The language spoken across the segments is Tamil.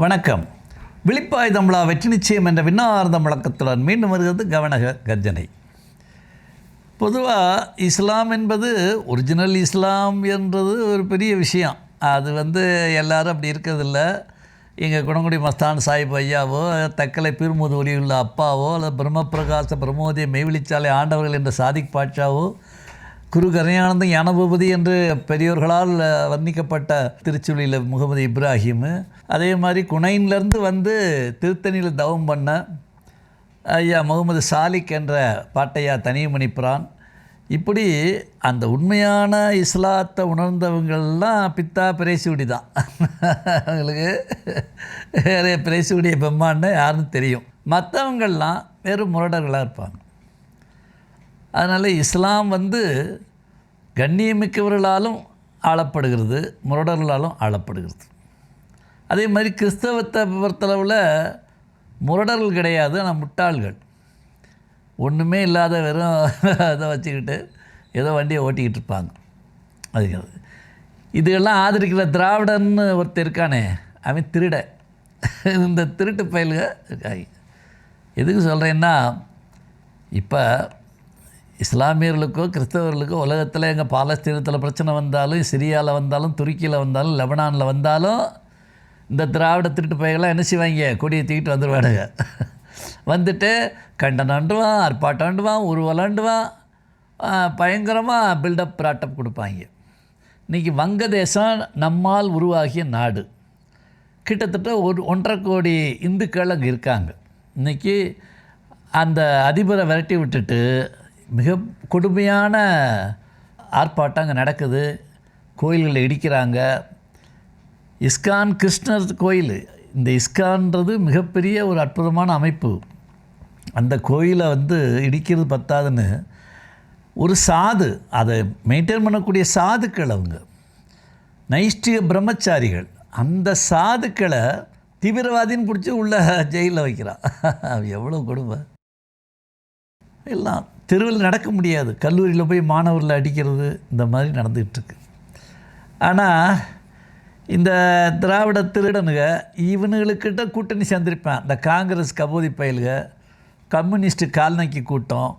வணக்கம். விழிப்பாய் தமிழா வெற்றி நிச்சயம் என்ற விண்ணார்ந்த முழக்கத்துடன் மீண்டும் வருகிறது கவனக கர்ஜனை. பொதுவாக இஸ்லாம் என்பது ஒரிஜினல் இஸ்லாம் என்றது ஒரு பெரிய விஷயம். அது வந்து எல்லோரும் அப்படி இருக்கிறதில்ல. எங்கள் குணங்குடி மஸ்தான் சாஹிப் ஐயாவோ தக்கலை பீர்முது ஒளியுள்ள அப்பாவோ அல்லது பிரம்மபிரகாச பிரமோதிய மெய்விழிச்சாலை ஆண்டவர்கள் என்ற சாதிக் பாட்சாவோ குரு கரையானந்தன் ஞானபூபதி என்று பெரியோர்களால் வர்ணிக்கப்பட்ட திருச்சுழியில் முகமது இப்ராஹிம். அதே மாதிரி குனைன்லேருந்து வந்து திருத்தணியில் தவம் பண்ண ஐயா முகமது சாலிக் என்ற பாட்டையா தனியமணி பிரான். இப்படி அந்த உண்மையான இஸ்லாத்தை உணர்ந்தவங்கள்லாம் பித்தா பிரேசுடி தான். அவங்களுக்கு வேறு பிரேசுடிய பெம்மான்னு யாருன்னு தெரியும். மற்றவங்கள்லாம் வெறும் முரடர்களாக இருப்பாங்க. அதனால் இஸ்லாம் வந்து கண்ணியமிக்கவர்களாலும் ஆளப்படுகிறது முரடர்களாலும் ஆளப்படுகிறது. அதே மாதிரி கிறிஸ்தவத்தை பொறுத்தளவில் முரடர்கள் கிடையாது ஆனால் முட்டாள்கள். ஒன்றுமே இல்லாத வெறும் அதை வச்சுக்கிட்டு ஏதோ வண்டியை ஓட்டிக்கிட்டு இருப்பாங்க. அது இதுகெல்லாம் ஆதரிக்கிற திராவிடன்னு ஒருத்தர் இருக்கானே அவன் திருட. இந்த திருட்டு பயலுக இருக்காங்க. எதுக்கு சொல்கிறேன்னா இப்போ இஸ்லாமியர்களுக்கோ கிறிஸ்தவர்களுக்கோ உலகத்தில் எங்கள் பாலஸ்தீனத்தில் பிரச்சனை வந்தாலும் சிரியாவில் வந்தாலும் துருக்கியில் வந்தாலும் லெபனானில் வந்தாலும் இந்த திராவிட திருட்டு பையெல்லாம் என்ன செய்வாங்க? கொடியை தூக்கிட்டு வந்துடுவானுங்க வந்துட்டு கண்டனாண்டுவான் ஆர்ப்பாட்டாண்டுவான் உருவலாண்டுவான் பயங்கரமாக பில்டப் ப்ராட்டப் கொடுப்பாங்க. இன்றைக்கி வங்கதேசம் நம்மால் உருவாகிய நாடு. கிட்டத்தட்ட ஒரு ஒன்றரை கோடி இந்துக்கள் அங்கே இருக்காங்க. இன்றைக்கி அந்த அதிபரை விரட்டி விட்டுட்டு மிக கொடுமையான ஆர்ப்பாட்டம் அங்கே நடக்குது. கோயில்களை இடிக்கிறாங்க. இஸ்கான் கிருஷ்ணர் கோயில் இந்த இஸ்கான்றது மிகப்பெரிய ஒரு அற்புதமான அமைப்பு. அந்த கோயிலை வந்து இடிக்கிறது பத்தாதுன்னு ஒரு சாது அதை மெயின்டைன் பண்ணக்கூடிய சாதுக்கள் அவங்க. நைஷ்டிக பிரம்மச்சாரிகள் அந்த சாதுக்களை தீவிரவாதின்னு பிடிச்சி உள்ள ஜெயிலில் வைக்கிறான் எவ்வளோ கொடுமை. எல்லாம் தெருவில் நடக்க முடியாது. கல்லூரியில் போய் மாணவர்களை அடிக்கிறது இந்த மாதிரி நடந்துகிட்ருக்கு. ஆனால் இந்த திராவிட திருடனுங்க இவனுங்களுக்கிட்ட கூட்டணி சேர்ந்திருப்பேன். இந்த காங்கிரஸ் கபோதி பயலுக கம்யூனிஸ்ட் கால்நக்கி கூட்டம்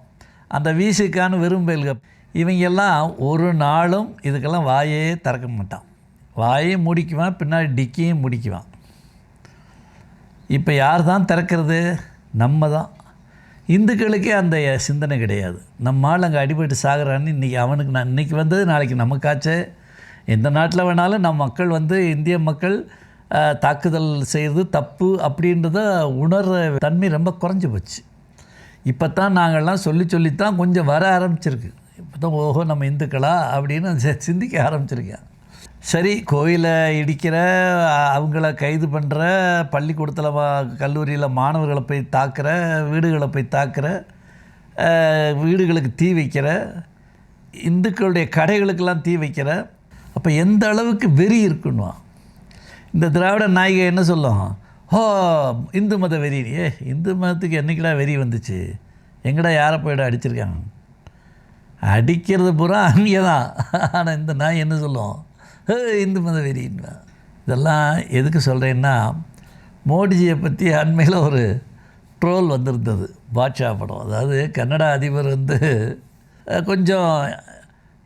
அந்த வீசுக்கான வெறும் பயலுக இவங்க எல்லாம் ஒரு நாளும் இதுக்கெல்லாம் வாயே திறக்க மாட்டான். வாயே முடிக்குவான் பின்னாடி டிக்கியும் முடிக்குவான். இப்போ யார் தான் திறக்கிறது? நம்ம தான் இந்துக்களுக்கே அந்த சிந்தனை கிடையாது. நம்ம ஆள் அங்கே அடிபட்டு சாகிறான்னு இன்றைக்கி அவனுக்கு நான் இன்றைக்கி வந்தது நாளைக்கு நமக்காச்சே. எந்த நாட்டில் வேணாலும் நம் மக்கள் வந்து இந்திய மக்கள் தாக்குதல் செய்கிறது தப்பு அப்படின்றத உணர்ற தன்மை ரொம்ப குறைஞ்சி போச்சு. இப்போ தான் நாங்கள்லாம் சொல்லி சொல்லித்தான் கொஞ்சம் வர ஆரம்பிச்சிருக்கு. இப்போ தான் ஓஹோ நம்ம இந்துக்களா அப்படின்னு சிந்திக்க ஆரம்பிச்சிருக்கேன். சரி கோயிலை இடிக்கிற அவங்கள கைது பண்ணுற பள்ளிக்கூடத்தில் கல்லூரியில் மாணவர்களை போய் தாக்குற வீடுகளை போய் தாக்குற வீடுகளுக்கு தீ வைக்கிற இந்துக்களுடைய கடைகளுக்கெல்லாம் தீ வைக்கிற அப்போ எந்த அளவுக்கு வெறி இருக்குன்னுவான் இந்த திராவிட நாயகை என்ன சொல்லும்? ஹோ இந்து மத வெறி. ஏ இந்து மதத்துக்கு என்றைக்கடா வெறி வந்துச்சு? எங்கடா யாரை போய்டா அடிச்சிருக்காங்க? அடிக்கிறது பூரா அங்கே தான் ஆனால் இந்த நாய் என்ன சொல்லும்? இந்து மத வெறின்னா இதெல்லாம் எதுக்கு சொல்கிறேன்னா மோடிஜியை பற்றி அண்மையில் ஒரு ட்ரோல் வந்திருந்தது. பாட்ஷா படம். அதாவது கன்னடா அதிபர் வந்து கொஞ்சம்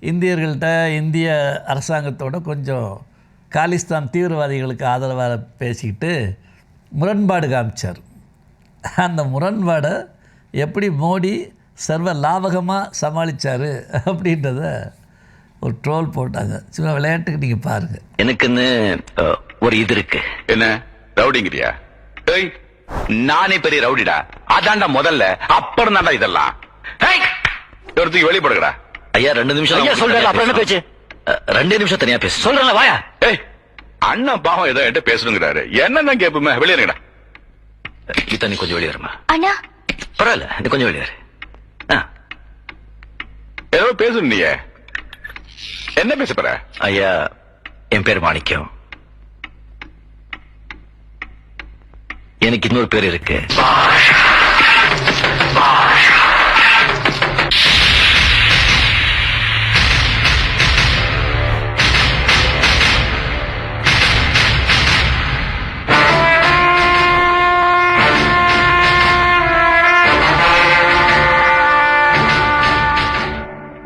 இந்தியர்கள்ட்ட இந்திய அரசாங்கத்தோட கொஞ்சம் காலிஸ்தான் தீவிரவாதிகளுக்கு ஆதரவாக பேசிக்கிட்டு முரண்பாடு காமிச்சார். அந்த முரண்பாடை எப்படி மோடி சர்வ லாபகமாக சமாளித்தார் அப்படின்றத ஒரு ட்ரோல் போட்டாங்க. சும்மா விளையாட்டுக்கு நீங்கள் பாருங்கள் எனக்குன்னு ஒரு இது இருக்கு. என்ன? ரவுடிங்கிறியா? ஏய் நானே பெரிய ரவுடிடா. அதான்டா முதல்ல. அப்புறம் தான்டா இதெல்லாம். ஒருத்துக்கு வெளிப்படுங்கடா ஐயா ரெண்டு நிமிஷம் ஐயா சொல்றேன் அப்புறம் என்ன பேச்சு? ரெண்டே நிமிஷம் தனியா பேசு. சொல்றேன்ல வாயா. ஏய் அண்ணன் பாவம் ஏதோ என்கிட்ட பேசணுங்கிறாரு. என்னதான் கேட்போமே வெளியேறங்கடா கீதா நீ கொஞ்சம் வெளியே வருமா அண்ணா. பரவாயில்ல நீ கொஞ்சம் வெளியே வரு. ஆ, ஏதோ பேசணும் நீ என்ன பேச போற? ஐயா என் பேர் மாணிக்கம். எனக்கு இன்னொரு பேர் இருக்கு.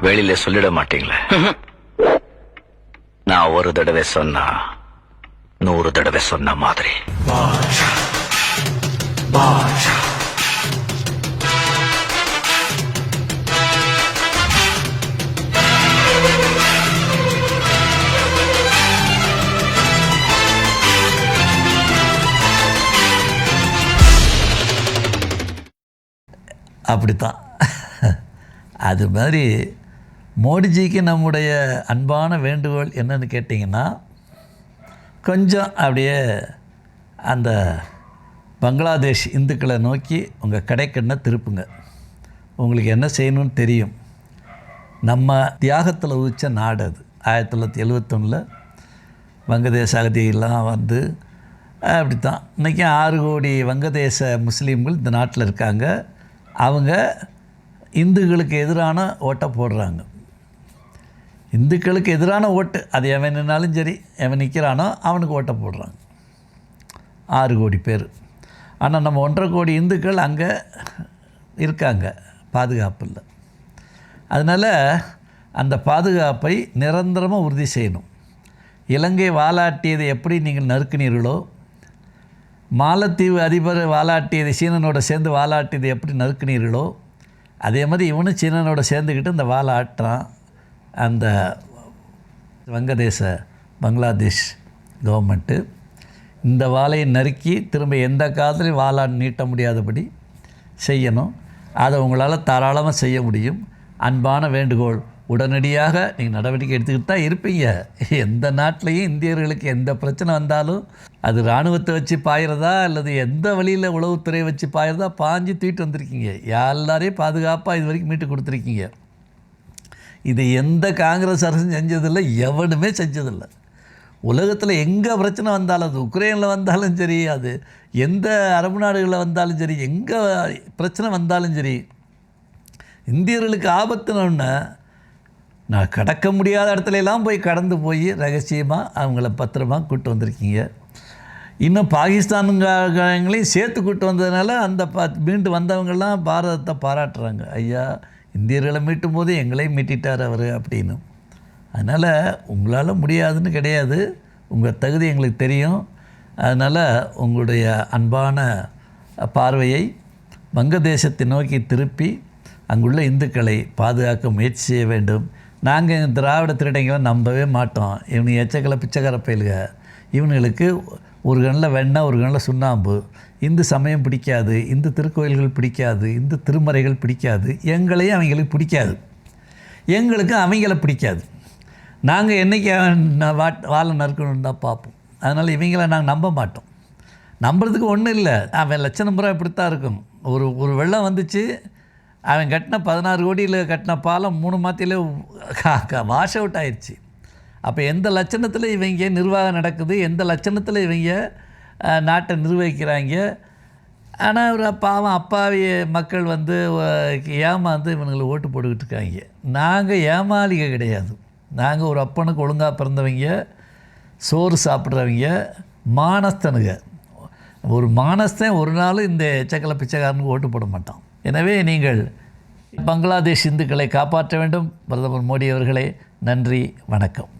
வெளியில சொல்லிட மாட்டீங்களா? நான் ஒரு தடவை சொன்னா நூறு தடவை சொன்ன மாதிரி. அப்படித்தான். அது மாதிரி மோடிஜிக்கு நம்முடைய அன்பான வேண்டுகோள் என்னன்னு கேட்டிங்கன்னா கொஞ்சம் அப்படியே அந்த பங்களாதேஷ் இந்துக்களை நோக்கி உங்கள் கடைக்கண்ணை திருப்புங்க. உங்களுக்கு என்ன செய்யணும்னு தெரியும். நம்ம தியாகத்தில் உதிச்ச நாடு அது. ஆயிரத்தி தொள்ளாயிரத்தி எழுவத்தொன்னில் வங்கதேச அகதியெல்லாம் வந்து அப்படி தான் இன்றைக்கும் ஆறு கோடி வங்கதேச முஸ்லீம்கள் இந்த நாட்டில் இருக்காங்க. அவங்க இந்துக்களுக்கு எதிரான ஓட்டை போடுறாங்க. இந்துக்களுக்கு எதிரான ஓட்டு. அது எவன் நின்னாலும் சரி எவன் நிற்கிறானோ அவனுக்கு ஓட்டை போடுறாங்க. ஆறு கோடி பேர். ஆனால் நம்ம ஒன்றரை கோடி இந்துக்கள் அங்கே இருக்காங்க. பாதுகாப்பு இல்லை. அதனால் அந்த பாதுகாப்பை நிரந்தரமாக உறுதி செய்யணும். இலங்கை வாலாட்டியதை எப்படி நீங்கள் நறுக்கினீர்களோ மாலத்தீவு அதிபர் வாலாட்டியதை சீனனோட சேர்ந்து வாலாட்டியதை எப்படி நறுக்கினீர்களோ அதே மாதிரி இவனும் சீனனோட சேர்ந்துக்கிட்டு இந்த வாலாட்டுறான். அந்த வங்கதேச பங்களாதேஷ் கவர்மெண்ட்டு இந்த வாழையை நறுக்கி திரும்ப எந்த காலத்துலையும் வாழான் நீட்ட முடியாதபடி செய்யணும். அதை உங்களால் தாராளமாக செய்ய முடியும். அன்பான வேண்டுகோள். உடனடியாக நீங்கள் நடவடிக்கை எடுத்துக்கிட்டு தான் இருப்பீங்க. எந்த நாட்டிலையும் இந்தியர்களுக்கு எந்த பிரச்சனை வந்தாலும் அது இராணுவத்தை வச்சு பாயிறதா அல்லது எந்த வழியில் உளவுத்துறை வச்சு பாயிறதா பாஞ்சு தூக்கிட்டு வந்திருக்கீங்க. எல்லாரையும் பாதுகாப்பாக இது வரைக்கும் மீட்டு கொடுத்துருக்கீங்க. இதை எந்த காங்கிரஸ் அரசும் செஞ்சதில்லை எவனுமே செஞ்சதில்லை. உலகத்தில் எங்கே பிரச்சனை வந்தாலும் அது உக்ரைனில் வந்தாலும் சரி அது எந்த அரபு நாடுகளில் வந்தாலும் சரி எங்கே பிரச்சனை வந்தாலும் சரி இந்தியர்களுக்கு ஆபத்துனோன்னா நான் கடக்க முடியாத இடத்துலலாம் போய் கடந்து போய் ரகசியமாக அவங்கள பத்திரமா கூப்பிட்டு வந்திருக்கீங்க. இன்னும் பாகிஸ்தானுங்களையும் சேர்த்து கூட்டு வந்ததுனால அந்த ப மீண்டு வந்தவங்கள்லாம் பாரதத்தை பாராட்டுறாங்க. ஐயா இந்தியர்களை மீட்டும் போது எங்களையும் மீட்டிட்டார் அவர் அப்படின்னு. அதனால் உங்களால் முடியாதுன்னு கிடையாது. உங்கள் தகுதி எங்களுக்கு தெரியும். அதனால் உங்களுடைய அன்பான பார்வையை வங்கதேசத்தை நோக்கி திருப்பி அங்குள்ள இந்துக்களை பாதுகாக்க முயற்சி செய்ய வேண்டும். நாங்கள் திராவிட திருடங்களை நம்பவே மாட்டோம். இவனு எச்சக்கலை பிச்சைக்கார பயலுக. இவனுங்களுக்கு ஒரு கண்ணில் வெண்ணெய் ஒரு கண்ணில் சுண்ணாம்பு. இந்து சமயம் பிடிக்காது இந்து திருக்கோயில்கள் பிடிக்காது இந்து திருமறைகள் பிடிக்காது. எங்களையும் அவங்களுக்கு பிடிக்காது. எங்களுக்கு அவங்கள பிடிக்காது. நாங்கள் என்றைக்கு வாட் வாழை நறுக்கணுன்னு தான் பார்ப்போம். அதனால் இவங்கள நாங்கள் நம்ப மாட்டோம். நம்புறதுக்கு ஒன்றும் இல்லை. அவன் லட்சம் ரூபா இப்படித்தான் இருக்கும் ஒரு ஒரு வெள்ளம் வந்துச்சு அவன் கட்டின பதினாறு கோடியில் கட்டின பாலம் மூணு மாத்தியிலே வாஷ் அவுட் ஆயிடுச்சு அப்போ எந்த லட்சணத்தில் இவங்க நிர்வாகம் நடக்குது? எந்த லட்சணத்தில் இவங்க நாட்டை நிர்வகிக்கிறாங்க? ஆனால் ஒரு பாவம் அப்பாவி மக்கள் வந்து ஏமாந்து இவங்களை ஓட்டு போட்டுக்கிட்டு இருக்காங்க. நாங்கள் ஏமாளிக கிடையாது. நாங்கள் ஒரு அப்பனுக்கு ஒழுங்காக பிறந்தவங்க சோறு சாப்பிட்றவங்க மானஸ்தனுங்க. ஒரு மானஸ்தன் ஒரு நாள் இந்த எச்சக்கலை பிச்சைக்காரனுக்கு ஓட்டு போட மாட்டான். எனவே நீங்கள் பங்களாதேஷ் இந்துக்களை காப்பாற்ற வேண்டும். பிரதமர் மோடி அவர்களே நன்றி வணக்கம்.